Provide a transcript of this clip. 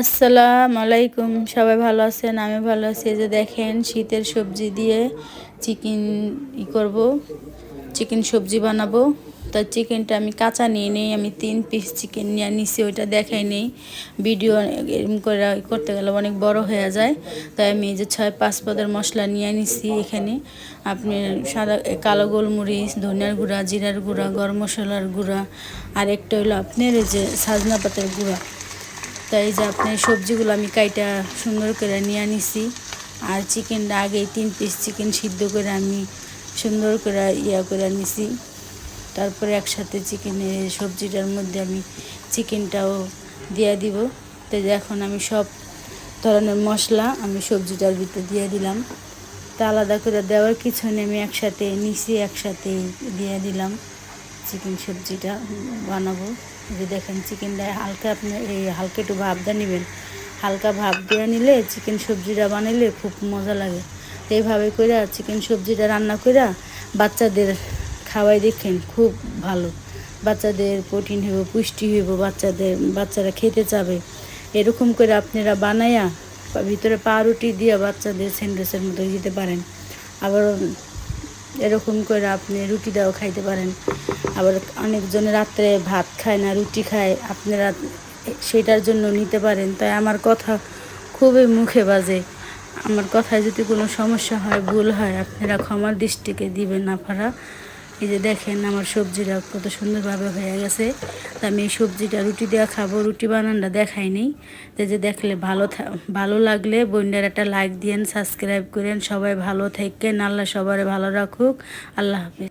আসসালামু আলাইকুম, সবাই ভালো আছেন? আমি ভালো আছি। যে দেখেন, শীতের সবজি দিয়ে চিকেন ই করব, চিকেন সবজি বানাবো। তা চিকেনটা আমি কাঁচা নিয়ে নেই, আমি তিন পিস চিকেন নিয়ে নিছি, ওইটা দেখাই নেই। ভিডিও এরকম করে করতে গেলে অনেক বড় হয়ে যায়। তাই আমি যে ছয় পাঁচ পদের মশলা নিয়ে নিছি এখানে। আপনি সাদা, কালো গোলমরিচ, ধনিয়ার গুঁড়া, জিরার গুঁড়া, গরম মশলার গুঁড়া আর একটা হলো আপনার এই যে সাজনা পাতার গুঁড়া। তাই যে আপনি সবজিগুলো আমি কাইটা সুন্দর করে নিয়ে নিছি আর চিকেনটা আগে তিন পিস চিকেন সিদ্ধ করে আমি সুন্দর করে ইয়া করে নিছি তারপরে একসাথে চিকেনের সবজিটার মধ্যে আমি চিকেনটাও দিয়ে দিব। তো এখন আমি সব ধরনের মশলা আমি সবজিটার ভিতরে দিয়ে দিলাম। তা আলাদা করে দেওয়ার কিছু আমি একসাথে নিছি, একসাথে দিয়ে দিলাম। চিকেন সবজিটা বানাবো। যে দেখেন, চিকেনটা হালকা আপনার এই হালকা একটু দিয়ে নেবেন। হালকা ভাব দিয়ে নিলে চিকেন সবজিটা বানাইলে খুব মজা লাগে। তো এইভাবে করে চিকেন সবজিটা রান্না করে বাচ্চাদের খাওয়াই দেখেন খুব ভালো। বাচ্চাদের প্রোটিন হইব, পুষ্টি হইব, বাচ্চাদের, বাচ্চারা খেতে চাবে। এরকম করে আপনারা বানাইয়া ভিতরে পাউরুটি দিয়ে বাচ্চাদের স্যান্ডউইচের মতো দিতে পারেন। আবার এরকম করে আপনি রুটি দাও খাইতে পারেন। আবার অনেকজনে রাত্রে ভাত খায় না, রুটি খায়, আপনারা সেটার জন্য নিতে পারেন। তাই আমার কথা খুবই মুখে বাজে। আমার কথায় যদি কোনো সমস্যা হয়, ভুল হয়, আপনারা ক্ষমার দৃষ্টিকে দিবেন আপনারা এই যে দেখেন আমার সবজিটা কত সুন্দরভাবে হয়ে গেছে। তা আমি এই সবজিটা রুটি দেওয়া খাব, রুটি বানানটা দেখাই নেই। তো যে দেখলে ভালো ভালো লাগলে বন্ডার একটা লাইক দিয়েন সাবস্ক্রাইব করেন। সবাই ভালো থাকেন, আল্লাহ সবার ভালো রাখুক। আল্লাহ হাফিজ।